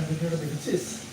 Cara, primeira vez.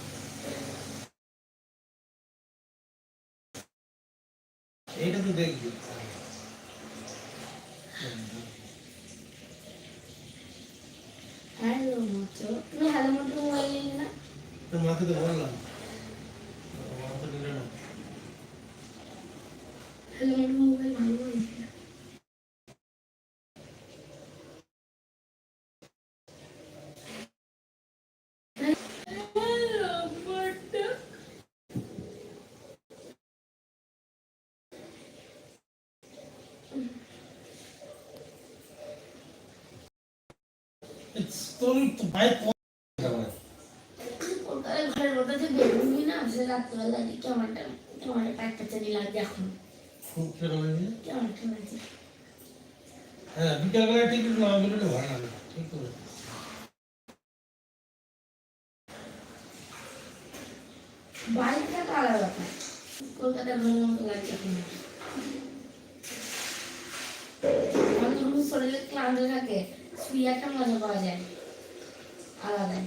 তোর ভাই কলকাতায় ঘরের মধ্যে যে বেরোবি না সে রাত্রিবেলা দিকে কেমনটা কেমন একটা একটা চারি লাগছে এখন। ফোন করে বলবি কেমন একটা লাগছে হ্যাঁ বিকালবেলা টিকিট না বেরোলে ভালো লাগে ঠিক করে। বাড়িটা তো আলাদা ঘরের মতো লাগছে এখন। শরীরে ক্লান্ত থাকে। শুয়ে একটা মজা পাওয়া যায়। আলাদাই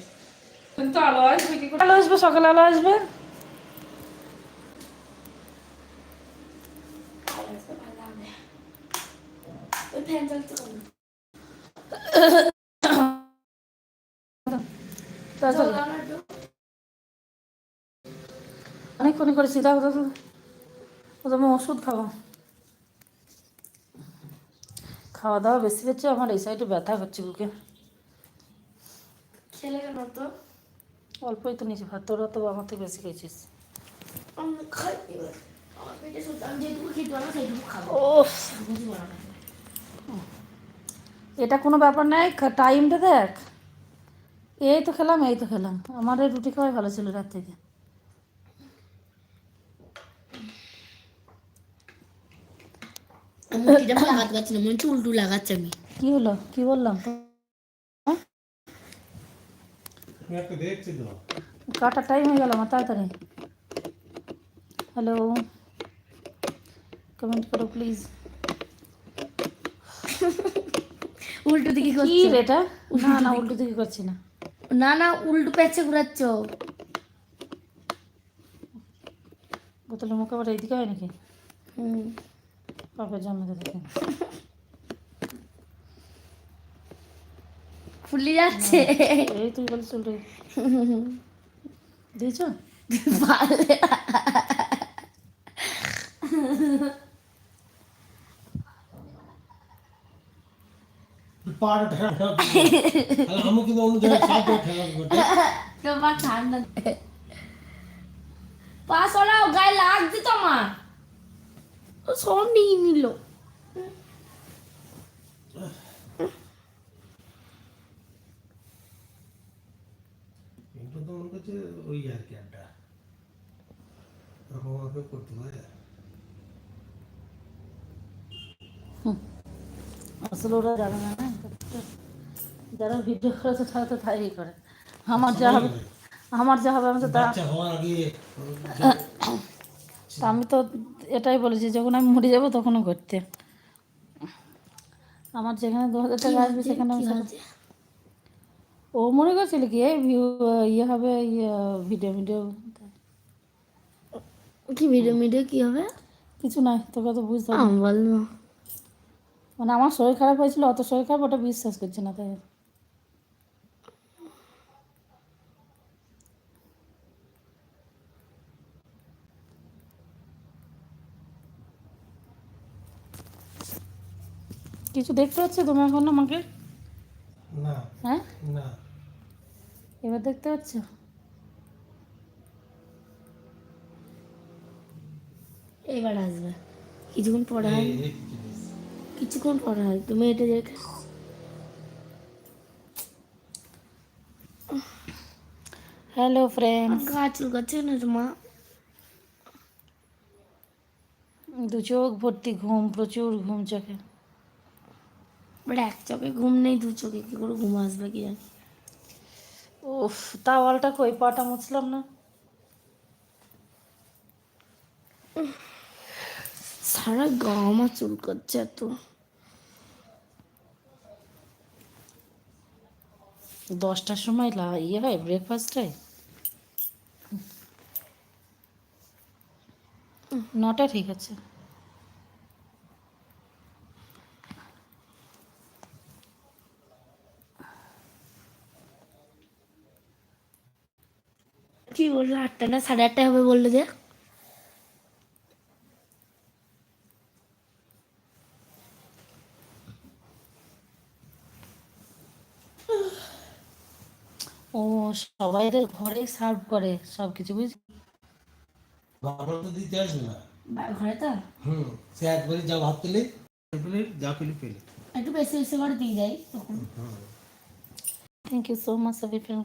কিন্তু আলো আসবে কি করে? আলো আসবে সকালে আলো আসবে? আলাদা ভালো হবে ওই ফ্যান চালাতে হবে না। তারপর জল দাও না একটু। অনেকক্ষণ করেছি দাও দাও দাও। ও তো আমি ওষুধ খাব খাওয়া দাওয়া বেশি হচ্ছে আমার এই সাইডে ব্যথা হচ্ছে বুকে। খেলে কেন তো। অল্পই তো নিয়েছি ভাত তোরা তো আমার থেকে বেশি খেয়েছিস। এটা কোনো ব্যাপার নাই টাইমটা দেখ। এই তো খেলাম এই তো খেলাম। আমার এই রুটি খাওয়াই ভালো ছিল রাত থেকে। না উল্টু লাগাচ্ছি আমি। কি হলো? কি বললাম? কাটার টাইম হয়ে গেল আমার তাড়াতাড়ি। হ্যালো কমেন্ট করো প্লিজ উল্টো দিকে কি এটা? না না উল্টো দিকে করছি না। না না উল্টো প্যাচে ঘুরাচ্ছ। বোতলের মুখ আবার এইদিকে হয় নাকি? হুম। পাপের জন্মতে থেকে ফুলে যাচ্ছে এই তুই বলিস উল্টো দিয়েছ পারলে পাড় ঠেলা ঠেলা আমি কিন্তু অন্য জায়গায় চাপ ঠেলা করতে তোমার ঠান্ডা পা সরাও গায়ে লাগছে তো আমার ও সব নিয়ে নিল ওই আর কি করতে হয় আসলে ওরা জানে না যারা ভিডিও করে তো তারা তো তাই করে। আমার যা হবে আমার যা হবে আমি তো তা তা আমি তো এটাই বলেছি যখন আমি মরে যাব তখনও করতে আমার যেখানে দু হাজার টাকা আসবে সেখানে ও মনে করছিল কি? এই ভিউ ইয়ে হবে ইয়ে ভিডিও ভিডিও কি ভিডিও মিডিও কি হবে? কিছু নাই তোকে তো বুঝতে হবে। মানে আমার শরীর খারাপ হয়েছিল অত শরীর খারাপ ওটা বিশ্বাস করছে না তাই। কিছু দেখতে পাচ্ছ তুমি এখন আমাকে? না। হ্যাঁ? না। এবার দেখতে পাচ্ছ? এবার আসবে। কিছুক্ষণ পরে হয়। কিছুক্ষণ পরে হয়। তুমি এটা দেখে হ্যালো ফ্রেন্ডস গাছ গাছে না মা? দু চোখ ভর্তি ঘুম প্রচুর ঘুম চোখে। বাট এক চোখে ঘুম নেই দু চোখে কি করে ঘুম আসবে কি জানি। উফ তাওয়ালটা কই? পাটা মুছলাম না? সারা গা আমার চুল করছে এত। দশটার সময় লা ইয়ে হয় ব্রেকফাস্ট হয়? নটা ঠিক আছে। কি বললো আটটা না সাড়ে আটটা হবে বললো যে ও সবাই ঘরে সার্ভ করে সবকিছু বুঝলি ঘরে তো দিতে আসবে না ঘরে তো হুম সে একবারই যা ভাত পেলে পেলে যা পেলে পেলে একটু বেশি বেশি করে দিয়ে যাই তখন থ্যাংক ইউ সো মাচ সবি ফ্রেন্ড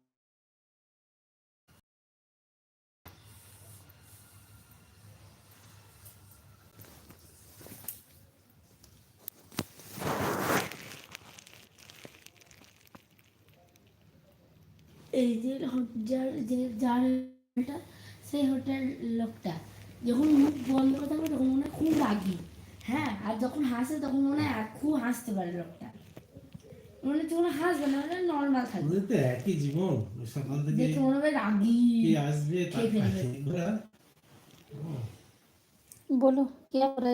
এই যে হোটেলটা সেই হোটেল লোকটা যখন মুখ বন্ধ করে থাকবে তখন মনে হয় খুব রাগি। হ্যাঁ আর যখন হাসে তখন মনে হয় খুব হাসতে পারে লোকটা। মনে তখন হাসবে না মানে নর্মাল থাকবে। তো একই জীবন সকাল থেকে দেখে মনে হবে রাগি। আসবে বলো কে করে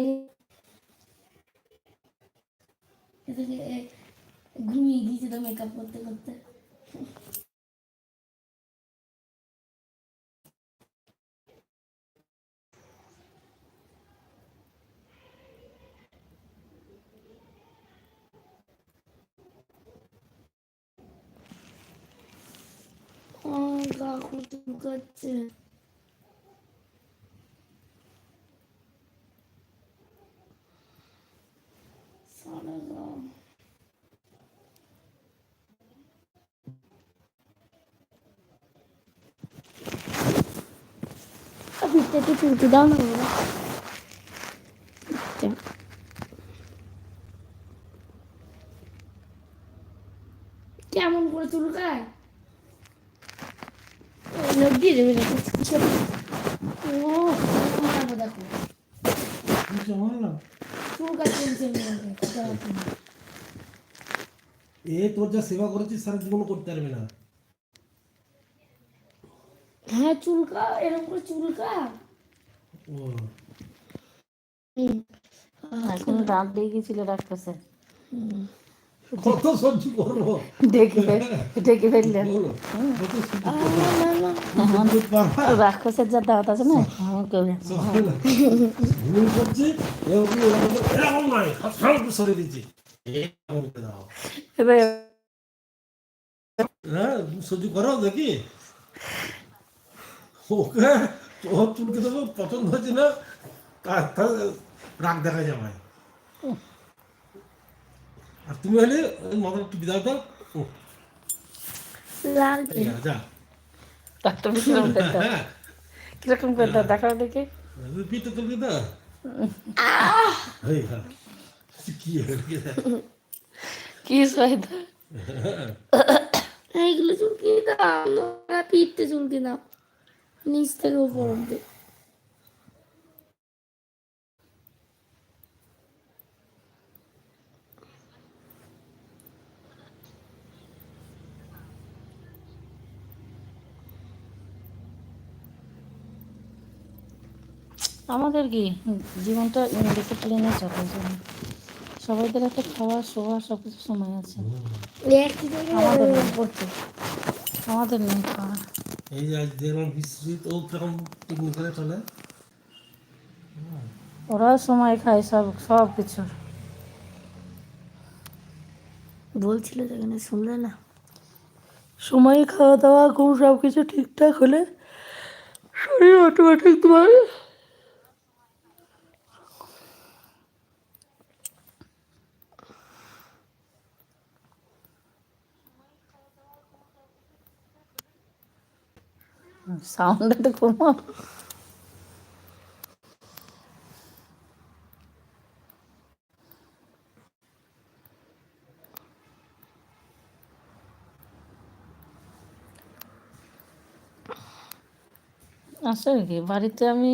ঘুমিয়ে গিয়েছে তো মেকআপ করতে করতে। চুলকাচ্ছে সারা গা পিঠটা একটু চুলকে দাও না বাবা পিঠটা। কেমন করে চুলকায় লোক দিয়ে দেবে নাকি? ও মারবো দেখো বুঝতে পারলাম চুলকায় চলছে মেয়েকে, কথা বলতে না। এ তোর যা সেবা করেছিস সারা জীবন করতে পারবে না। হ্যাঁ চুলকা? এরকম করে চুলকা? ও। এখন দিয়ে গেছিল। কত সহ্য করব। করব? পারবা রাক্ষসের যা দাঁত আছে না ভুল করছে এরকম এরকম এরকম নয় সব সরে দিচ্ছি করে হ্যাঁ সহ্য করো দেখি। ওকে তোর চুলকে তো পছন্দ হচ্ছে না। তার তার রাগ দেখা যাবে আর তুমি হলে মাথার একটু বিদায় দাও। ও, লাল এই যা, যা। ডাক্তার কীরকম করতে হ্যাঁ। দেখাও দেখে। পিঠে তুলকে দাও হ্যাঁ। কি গেছে কি সহায়তা এইগুলো চুলকি দাও না পিঠতে চুলকি দাও নিচ থেকে উপর অব্দি আমাদের কি জীবনটা ডিসিপ্লিনে চলে জন্য সবাইদের একটা খাওয়া শোয়া সব কিছু সময় আছে। আমাদের নেই খাওয়া। এই যে আজ যেরকম বিশ্বজিৎ ও কীরকম পিকনিক করে চলে? ওরা সময় খায় সব সব কিছু। বলছিল যেখানে শুনলে না? সময়ে খাওয়া দাওয়া ঘুম সব কিছু ঠিকঠাক হলে শরীর অটোমেটিক তোমার সাউন্ড একটু কমো আসলে কি বাড়িতে আমি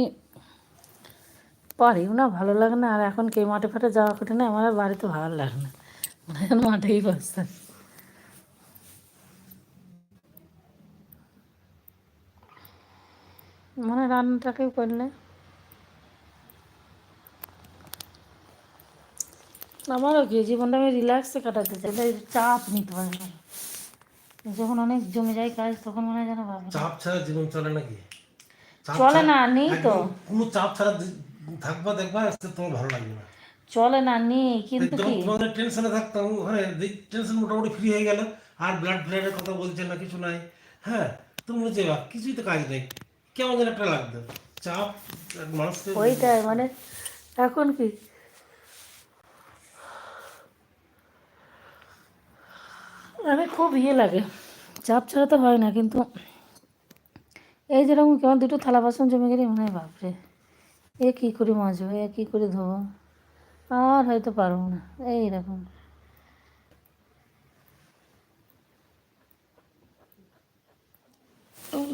পারিও না, ভালো লাগে না, আর এখন কে মাঠে ফাটে যাওয়া কঠিন আমার আর বাড়িতে ভালো লাগে না। মাঠেই বসতে মানে রান্নাটাকে করলে। আমারও কি জীবনটা আমি রিল্যাক্সে কাটাতে চাই। চাপ নিতে পারি না। যখন অনেক জমে যায় কাজ তখন মনে হয় যেন চাপ ছাড়া জীবন চলে নাকি? চলে না, নেই তো। কোনো চাপ ছাড়া থাকবা দেখবা তোমার ভালো লাগবে না। চলে না নেই কিন্তু কি? তোমাদের টেনশনে থাকতাম হ্যাঁ টেনশন মোটামুটি ফ্রি হয়ে গেল আর ব্লাড ফ্লাডের কথা বলছে না কিছু নাই। হ্যাঁ তো মনে হচ্ছে কিছুই তো কাজ নেই। কেমন যেন একটা লাগতো চাপ ওইটাই মানে এখন কি? মানে খুব ইয়ে লাগে। চাপ ছাড়া তো হয় না, কিন্তু এই যেরকম কেমন, দুটো থালা বাসন জমে গেলে মনে হয় বাপরে। এ কী করে মাজবো, এ কী করে ধোবো? আর হয়তো পারব না। এইরকম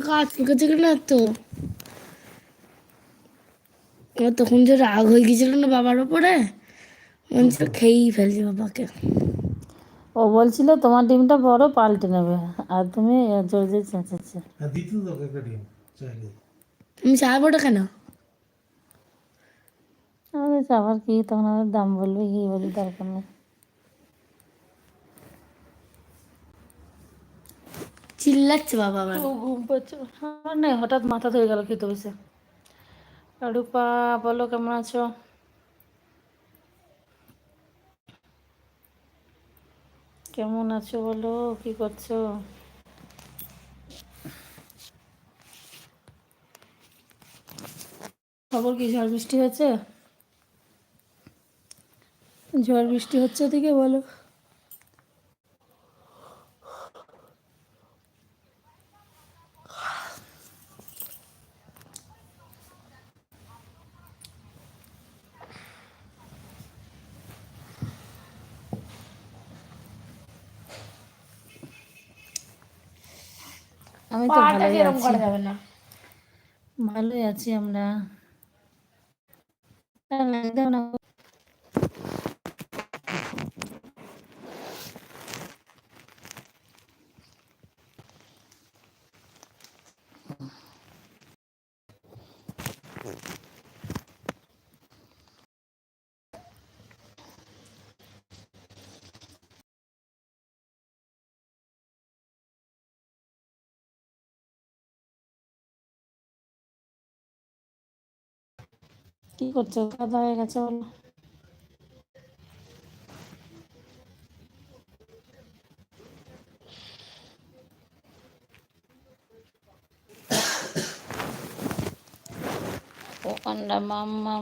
গাছ ফুকেছে না তো। আমার তখন যে রাগ হয়ে গেছিল না বাবার ওপরে মনে খেয়েই ফেলছি বাবাকে। ও বলছিল তোমার ডিমটা বড় পাল্টে নেবে। আর তুমি জোর জোর চেঁচাচ্ছে হ্যাঁ দিতে তো দরকার একটা ডিম চাইলে। তুমি চাইব ওটা কেন? আমাদের আবার কি? তখন আমাদের দাম বলবে কি বলি দরকার নেই। চিল্লাচ্ছে বাবা আমার। ঘুম পাচ্ছে। আমার নেই হঠাৎ মাথা ধরে গেল, খেতে বসে রূপা বলো কেমন আছো? কেমন আছো বলো? কি করছ? খবর কি, ঝড় বৃষ্টি হয়েছে? ঝড় বৃষ্টি হচ্ছে ওদিকে বলো। আমি তো ভালোই আছি। ভালোই আছি আমরা। কি করছ? কাদা হয়ে গেছে বলো।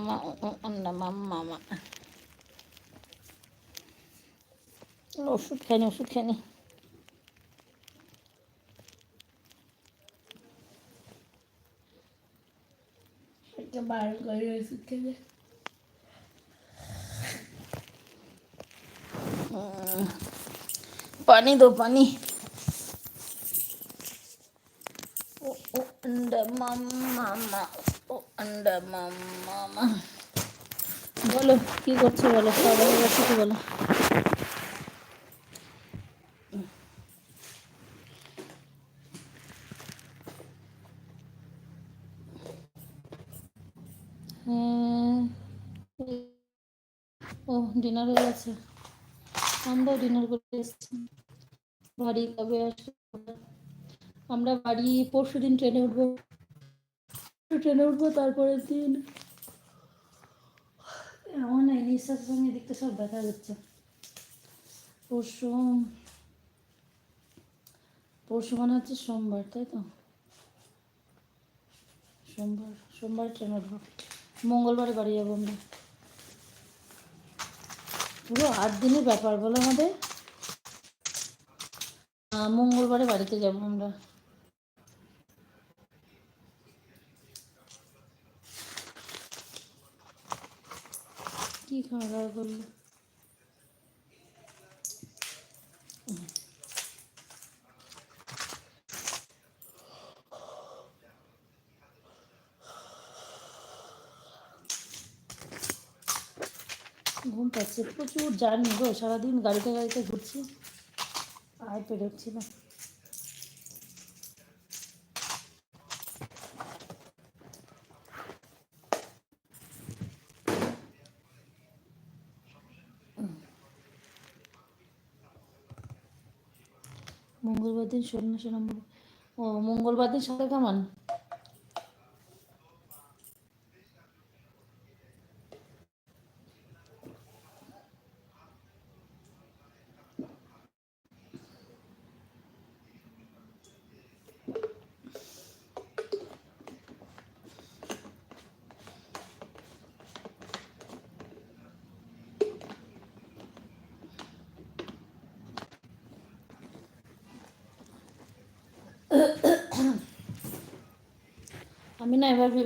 মা, ও আন্ডা মাম্মা, মা। ওষুধ খাইনি ওষুধ খাইনি। बाह्र गरिरहेको छु पानी दो पानी ओ ओ अन्डा मामा ओ अन्डा मामा बोलो के गर्छु बोलो सबै गर्छु बोलो ডিনার হয়ে গেছে। আমরাও ডিনার করতে এসেছি। বাড়ি কবে আসবে? আমরা বাড়ি পরশু দিন ট্রেনে উঠবো। ট্রেনে উঠবো, তারপরের দিন এমন নাই নিঃশ্বাস সঙ্গে দেখতে সব ব্যথা যাচ্ছে পরশু পরশু মানে হচ্ছে সোমবার, তাই তো? সোমবার সোমবার ট্রেনে উঠবো। মঙ্গলবারে বাড়ি যাব আমরা। পুরো আট দিনের ব্যাপার বলো আমাদের। মঙ্গলবারে বাড়িতে যাব আমরা। কি খাওয়া দাওয়া করল? ঘুম পাচ্ছে, প্রচুর জার্নি গো, সারাদিন গাড়িতে গাড়িতে ঘুরছি, আর পেরোচ্ছি না। মঙ্গলবার দিন সন্ন্যাসী নম্বর, ও মঙ্গলবার দিন সাথে কেমন? আমি না এবার ভেবে